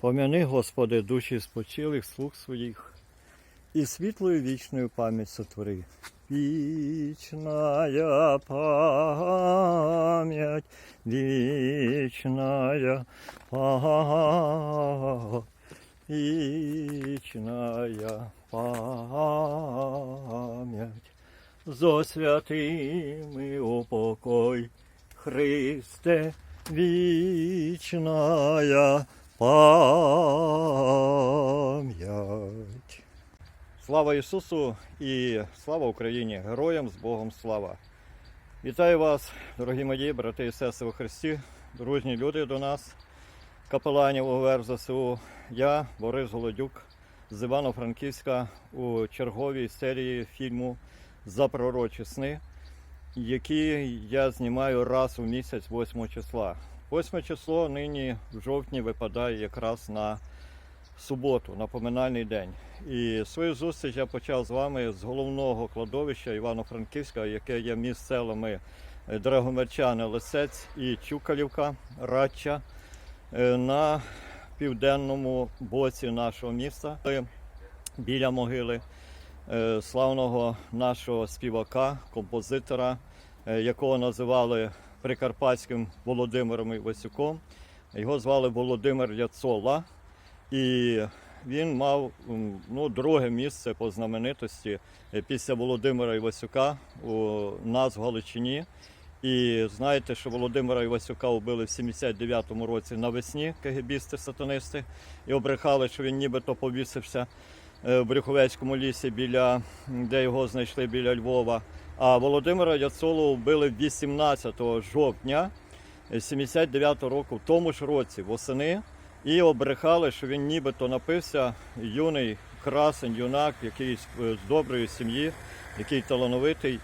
Помяни, Господи, душі спочилих слуг своїх, і світлою вічною пам'ять сотвори. Вічная пам'ять, вічная пам'ять, вічная пам'ять. Зо святими упокой, Христе, вічная пам'ять. Слава Ісусу і слава Україні! Героям з Богом слава! Вітаю вас, дорогі мої брати і сестри у Христі, дружні люди до нас, капеланів УВР ЗСУ. Я, Борис Голодюк з Івано-Франківська у черговій серії фільму За пророчі сни, які я знімаю раз у місяць 8 числа. 8 число нині в жовтні випадає якраз на суботу, на поминальний день. І свою зустріч я почав з вами з головного кладовища Івано-Франківська, яке є між селами е, Драгомерчани, Лисець і Чукалівка, Радча е, на південному боці нашого міста, е, біля могили славного нашого співака, композитора, е, якого називали Прикарпатським Володимиром Івасюком. Його звали Володимир Яцола. І він мав ну, друге місце по знаменитості е, після Володимира Івасюка у нас в Галичині. І знаєте, що Володимира Івасюка убили в 79-му році навесні кегебісти-сатанисти і обрехали, що він нібито повісився е, в Брюховецькому лісі, біля, де його знайшли біля Львова. А Володимира Яцолу вбили 18 жовтня 79 року, в тому ж році, восени. І обрехали, що він нібито напився юний красень, юнак, який з з доброї сім'ї, який талановитий,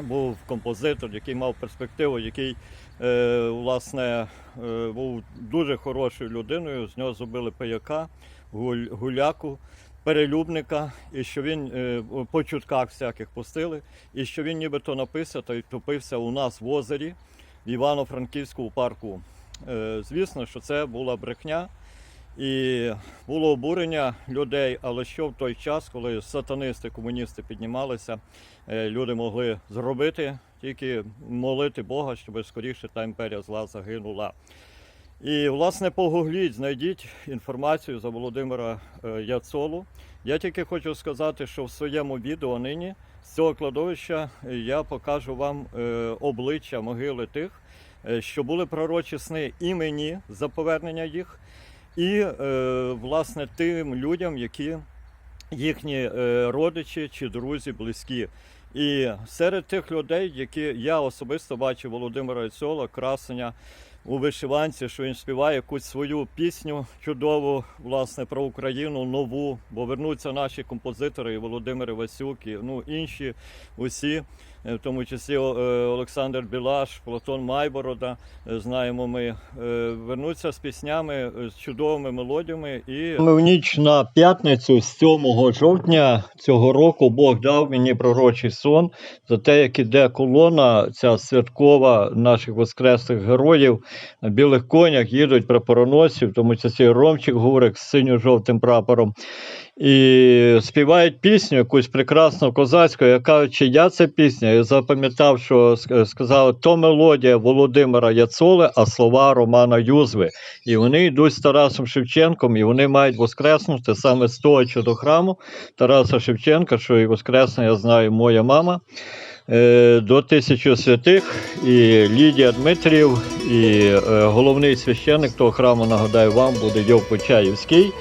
був композитор, який мав перспективу, який е, власне е, був дуже хорошою людиною. З нього зробили пияка, гуляку, перелюбника, і що він е, по чутках всяких пустили, і що він нібито напився та й у нас в озері в Івано-Франківську у парку. Е, Звісно, що це була брехня і було обурення людей, але що в той час, коли сатанисти, комуністи піднімалися, е, люди могли зробити тільки молити Бога, щоб скоріше та імперія зла загинула. І, власне, погугліть, знайдіть інформацію за Володимира е, Яцолу. Я тільки хочу сказати, що в своєму відео нині з цього кладовища е, я покажу вам е, обличчя могили тих, що були пророчі сни і мені за повернення їх, і власне тим людям, які їхні родичі чи друзі близькі. І серед тих людей, які я особисто бачив Володимира Яцола, красення у вишиванці, що він співає якусь свою пісню чудову, власне, про Україну, нову, бо вернуться наші композитори, і Володимир Васюк, і ну, інші усі, в тому числі е, Олександр Білаш, Платон Майборода, е, знаємо ми, е, вернуться з піснями, е, з чудовими мелодіями. І в ніч на п'ятницю, 7 жовтня цього року, Бог дав мені пророчий сон за те, як іде колона, ця святкова наших воскреслих героїв на білих конях їдуть прапороносці, в тому числі Ромчик Гурик з синьо-жовтим прапором. І співають пісню якусь прекрасну козацьку, яка я це пісня. Я запам'ятав, що ск- сказали, то мелодія Володимира Яцоли, а слова Романа Юзви. І вони йдуть з Тарасом Шевченком, і вони мають воскреснути саме з того чи до храму Тараса Шевченка, що і воскресне, я знаю, моя мама. Е, До тисячі святих і Лідія Дмитрів, і е, головний священник того храму, нагадаю вам, буде Йов Почаївський.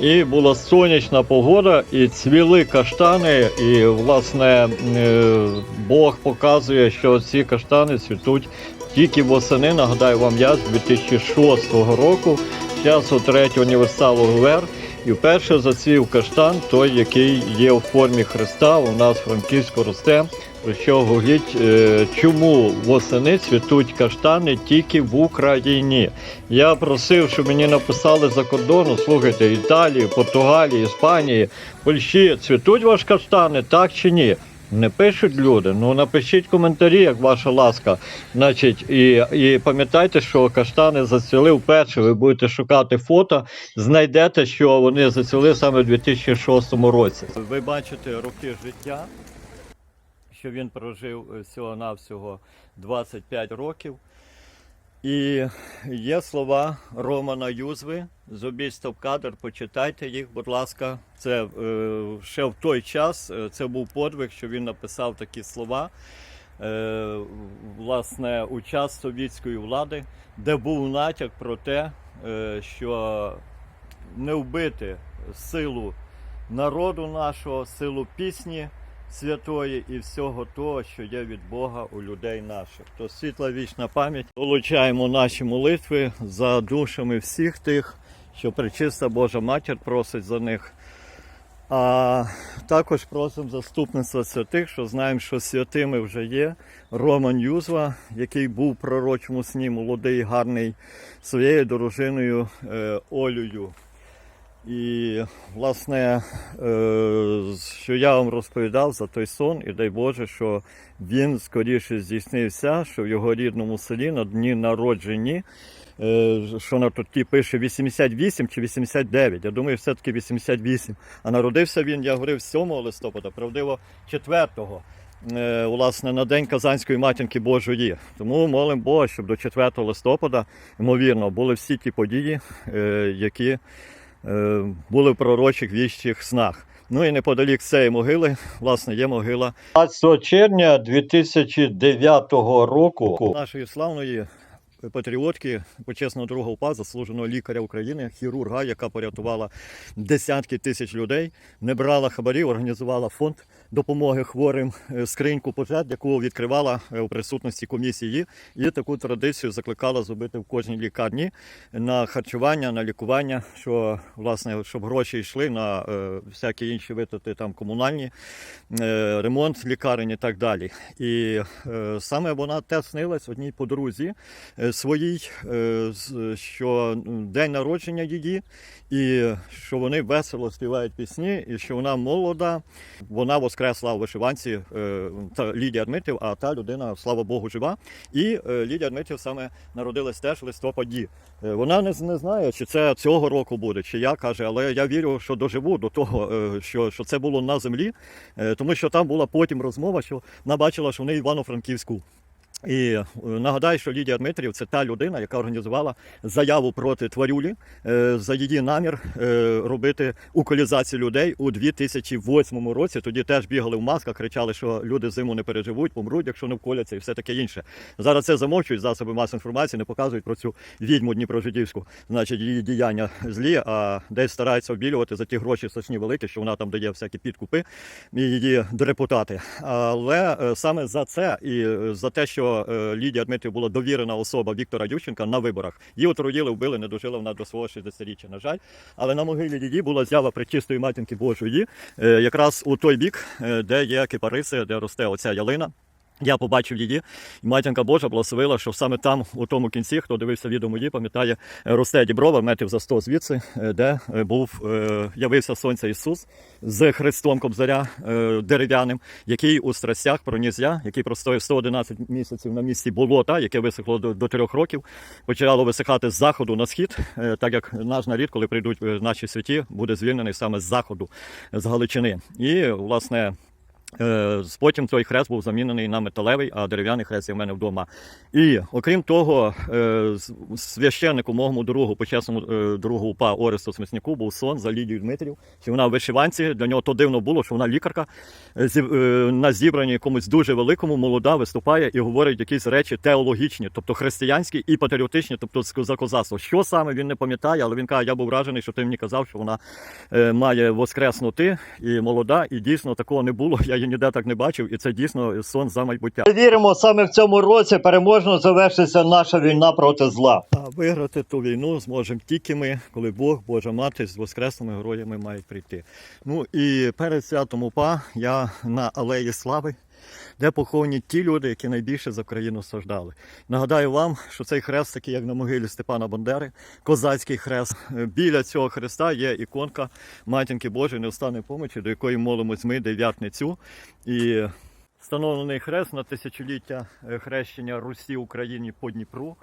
І була сонячна погода, і цвіли каштани. І, власне, е, Бог показує, що ці каштани цвітуть тільки восени. Нагадаю вам, я з 2006 року, часу третього універсалу ГВР. І вперше зацвів каштан, той, який є у формі Христа, у нас в Франківську росте. Що гугліть, е, чому восени цвітуть каштани тільки в Україні? Я просив, щоб мені написали за кордону, слухайте, Італії, Португалії, Іспанії, Польщі, цвітуть ваші каштани, так чи ні? Не пишуть люди. Ну напишіть коментарі, як ваша ласка. Значить, і, і пам'ятайте, що каштани зацвіли вперше. Ви будете шукати фото, знайдете, що вони зацвіли саме в 2006 році. Ви бачите роки життя, що він прожив е, всього-навсього 25 років. І є слова Романа Юзви. Зробіть стоп-кадр, почитайте їх, будь ласка. Це е, ще в той час е, це був подвиг, що він написав такі слова. Власне, у час совітської влади, де був натяк про те, що не вбити силу народу нашого, силу пісні святої і всього того, що є від Бога у людей наших. То світла вічна пам'ять. Долучаємо наші молитви за душами всіх тих, що причиста Божа Матір просить за них. А також просимо заступництва святих, що знаємо, що святими вже є. Роман Юзва, який був пророчому сні, молодий, гарний, своєю дружиною е, Олею. І, власне, е, що я вам розповідав за той сон, і дай Боже, що він скоріше здійснився, що в його рідному селі на дні народжені, е, що на тут пише 88 чи 89. Я думаю, все-таки 88. А народився він, я говорив, 7 листопада, правдиво 4 е, власне, на День Казанської матінки Божої. Тому молимо Бога, щоб до 4 листопада, ймовірно, були всі ті події, які були в пророчих віщих снах. Ну і неподалік цієї могили, власне, є могила 20 червня 2009 року нашої славної патріотки, почесного другого УПА, заслуженого лікаря України, хірурга, яка порятувала десятки тисяч людей, не брала хабарів, організувала фонд допомоги хворим, е, скриньку пожертв, яку відкривала е, у присутності комісії, і таку традицію закликала зробити в кожній лікарні на харчування, на лікування, що власне, щоб гроші йшли на е, всякі інші витрати, там комунальні, ремонт лікарень і так далі. І саме вона теж снилась одній подрузі своїй, що день народження її, і що вони весело співають пісні, і що вона молода, вона воскресла у вишиванці е, та Лідія Дмитрів, а та людина, слава Богу, жива. І е, Лідія Дмитрів саме народилась теж в листопаді. Е, Вона не, не знає, чи це цього року буде, чи я каже, але я вірю, що доживу до того, що, що це було на землі, тому що там була потім розмова, що вона бачила, що вони Івано-Франківську. І е, нагадаю, що Лідія Дмитрів це та людина, яка організувала заяву проти тварюлі е, за її намір е, робити уколізацію людей у 2008 році. Тоді теж бігали в масках, кричали, що люди зиму не переживуть, помруть, якщо не вколяться, і все таке інше. Зараз це замовчують засоби масової інформації, не показують про цю відьму Дніпрожидівську, значить її діяння злі, а десь стараються обілювати за ті гроші страшні великі, що вона там дає всякі підкупи і її депутати. Але саме за це і за те, що е, Лідія Дмитрів була довірена особа Віктора Ющенка на виборах. Її отруїли, вбили, не дожила вона до свого 60-річчя, на жаль. Але на могилі її була з'ява пречистої матінки Божої, е, якраз у той бік, е, де є кипариси, де росте оця ялина. Я побачив її, і матінка Божа благословила, що саме там, у тому кінці, хто дивився відео мої, пам'ятає, е, росте діброва метрів за 100 звідси, е, де е, був явився сонця Ісус з Христом Кобзаря дерев'яним, який у страстях проніс я, який простояв 111 місяців на місці болота, яке висохло до, до 3 років, почало висихати з заходу на схід, так як наш нарід, коли прийдуть наші святі, буде звільнений саме з заходу, з Галичини. І, власне, Потім той хрест був замінений на металевий, а дерев'яний хрест є в мене вдома. І окрім того, е, священнику моєму другу, почесному е, другу УПА Оресту Смісняку був сон за Лідію Дмитрів, що вона в вишиванці. Для нього то дивно було, що вона лікарка е, е, на зібранні якомусь дуже великому, молода, виступає і говорить якісь речі теологічні, тобто християнські і патріотичні, тобто за козацтво. Що саме він не пам'ятає, але він каже, я був вражений, що ти мені казав, що вона е, має воскреснути і молода, і дійсно такого не було. Я її ніде так не бачив, і це дійсно сон за майбуття. Віримо, саме в цьому році переможно завершиться наша війна проти зла. А виграти ту війну зможемо тільки ми, коли Бог, Божа мати з воскресними героями мають прийти. Ну і перед святом УПА я на алеї слави. Де поховані ті люди, які найбільше за Україну страждали. Нагадаю вам, що цей хрест, такий як на могилі Степана Бандери, козацький хрест. Е, Біля цього хреста є іконка матінки Божої невстанної помочі, до якої молимось ми дев'ятницю. І встановлений хрест на тисячоліття е, хрещення Русі Україні по Дніпру.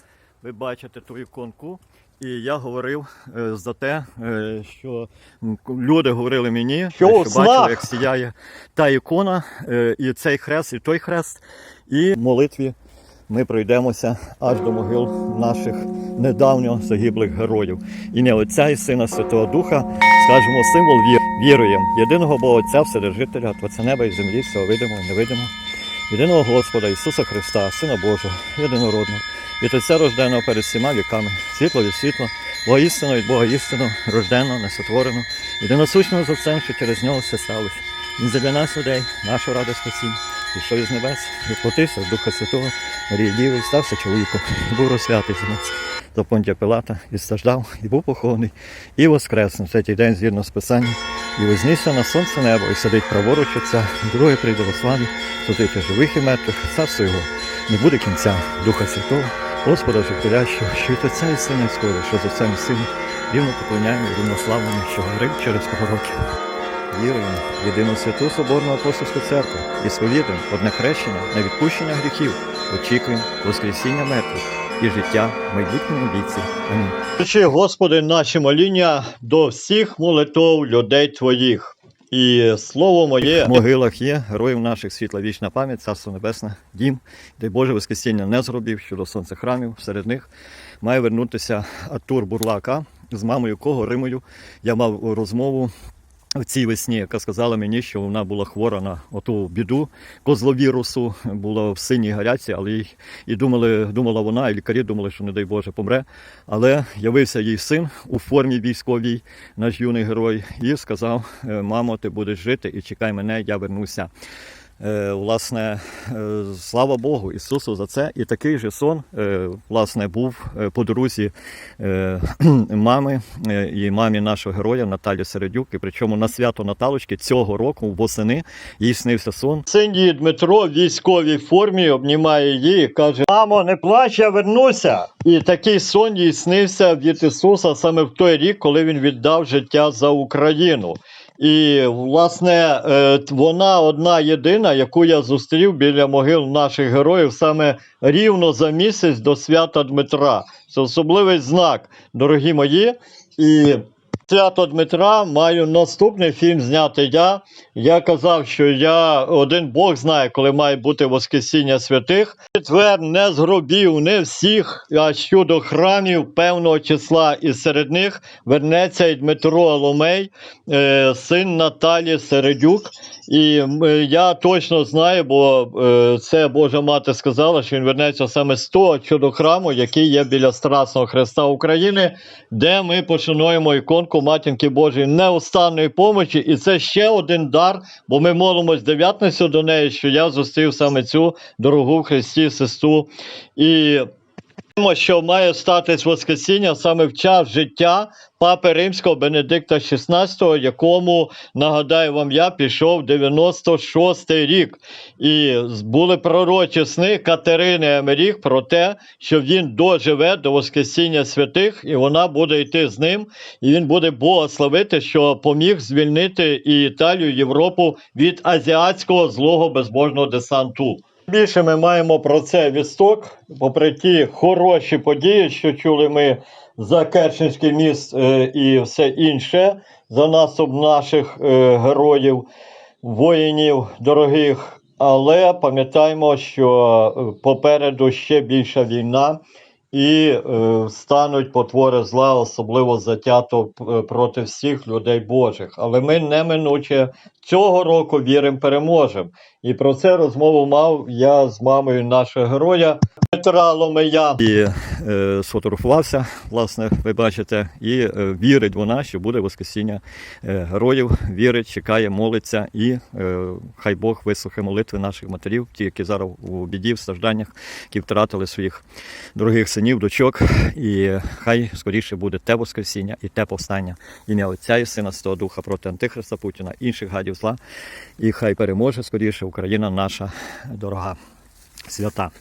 Ви бачите ту іконку. І я говорив е, за те, е, що люди говорили мені, Що що бачили, як сіяє та ікона, е, і цей хрест, і той хрест. І в молитві ми пройдемося аж до могил наших недавньо загиблих героїв. Ім'я Отця і Сина Святого Духа, скажемо символ вір. Віруємо єдиного Бога Отця, Вседержителя, Творця неба і землі, всього видимого і невидимого, єдиного Господа Ісуса Христа, Сина Божого, єдинородного, від Отця рожденого перед всіма віками, світло від світла, Бога істину від Бога істину, рожденого, несотвореного, єдиносущного з Отцем, що через нього все сталося. Він задля нас людей, нашу раду спасіння, пішов із небес, відплатився з Духа Святого, Марії Діви, стався чоловіком, і був розсвятий за нас. До Понтія Пилата і страждав, і був похований, і воскрес на третій день згідно з Писанням, і вознісся на сонце небо, і сидить праворуч Отця, друге прийде во славі, судити живих і мертвих, царство його не буде кінця, Духа Святого, Господа Життєлящого, що від Отця і Сина і що з Отцем і Сином, рівно поклоняємо і рівнославимо, що говорив через пророків. Віруємо в єдину святу Соборну Апостольську церкву і сповідуємо одне хрещення на відпущення гріхів, очікуємо Воскресіння мертвих і життя в майбутньому віці. Амінь. Включи, Господи, наші моління до всіх молитов людей Твоїх. І слово моє в могилах є, героїв наших світла вічна пам'ять, царство небесне, дім, де Боже Воскресіння не зробив щодо сонця храмів. Серед них має вернутися Артур Бурлака, з мамою кого Римою. Я мав розмову в цій весні, яка сказала мені, що вона була хвора на оту біду козловірусу, була в синій гарячці, але їй і думали, думала вона, і лікарі думали, що не дай Боже помре. Але явився їй син у формі військовій, наш юний герой, і сказав: «Е, Мамо, ти будеш жити і чекай мене, я вернуся. Е, власне, е, слава Богу, Ісусу за це. І такий же сон, е, власне, був по дорозі е, мами і мамі нашого героя Наталі Середюк. І причому на свято Наталочки цього року восени їй снився сон. Син її Дмитро в військовій формі обнімає її каже: Мамо, не плач, я вернуся. І такий сон їй снився від Ісуса саме в той рік, коли він віддав життя за Україну. І, власне, е, вона одна єдина, яку я зустрів біля могил наших героїв саме рівно за місяць до свята Дмитра. Це особливий знак, дорогі мої. І свято Дмитра маю наступний фільм зняти я. Я казав, що я один Бог знає, коли має бути Воскресіння святих. Четвер не з гробів, не всіх, а щодо храмів певного числа. І серед них вернеться і Дмитро Аломей, е, син Наталі Середюк. І е, я точно знаю, бо е, це Божа мати сказала, що він вернеться саме з того щодо храму, який є біля Страсного Христа України, де ми пошануємо іконку Матінки Божої неустанної помочі. І це ще один дар, бо ми молимось дев'ятницю до неї, що я зустрів саме цю дорогу Христі сестру. І що має статись Воскресіння саме в час життя папи Римського Бенедикта XVI, якому, нагадаю вам, я пішов 96-й рік. І були пророчі сни Катерини Емеріх про те, що він доживе до Воскресіння святих, і вона буде йти з ним, і він буде Бога славити, що поміг звільнити і Італію, і Європу від азіатського злого безбожного десанту. Більше ми маємо про це відсток, попри ті хороші події, що чули ми за Керченський міст е, і все інше, за наступ наших е, героїв, воїнів дорогих. Але пам'ятаємо, що е, попереду ще більша війна, і е, стануть потвори зла, особливо затято е, проти всіх людей Божих. Але ми неминуче цього року віримо, переможемо. І про це розмову мав я з мамою нашого героя Петра Ломея. І е, сфотографувався, власне, ви бачите, і е, вірить вона, що буде Воскресіння е, героїв, вірить, чекає, молиться, і е, хай Бог вислухає молитви наших матерів, ті, які зараз у біді, в стражданнях, які втратили своїх дорогих синів, дочок. І хай скоріше буде те Воскресіння і те повстання. Ім'я Отця і Сина Святого Духа проти Антихриста Путіна, інших гадів зла. І хай переможе скоріше Україна наша дорога, свята.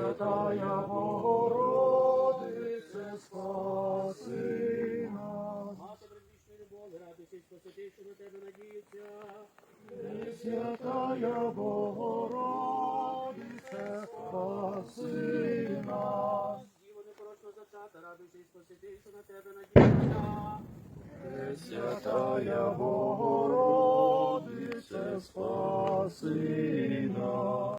Святая Богородице, спаси нас. Мати предвічної любові, радуйся, спасити, що на тебе надіється. Святая Богородице, спаси нас. Діво непорочно зачата, радуйся і що на тебе надіялася. Святая Богородице, спаси нас.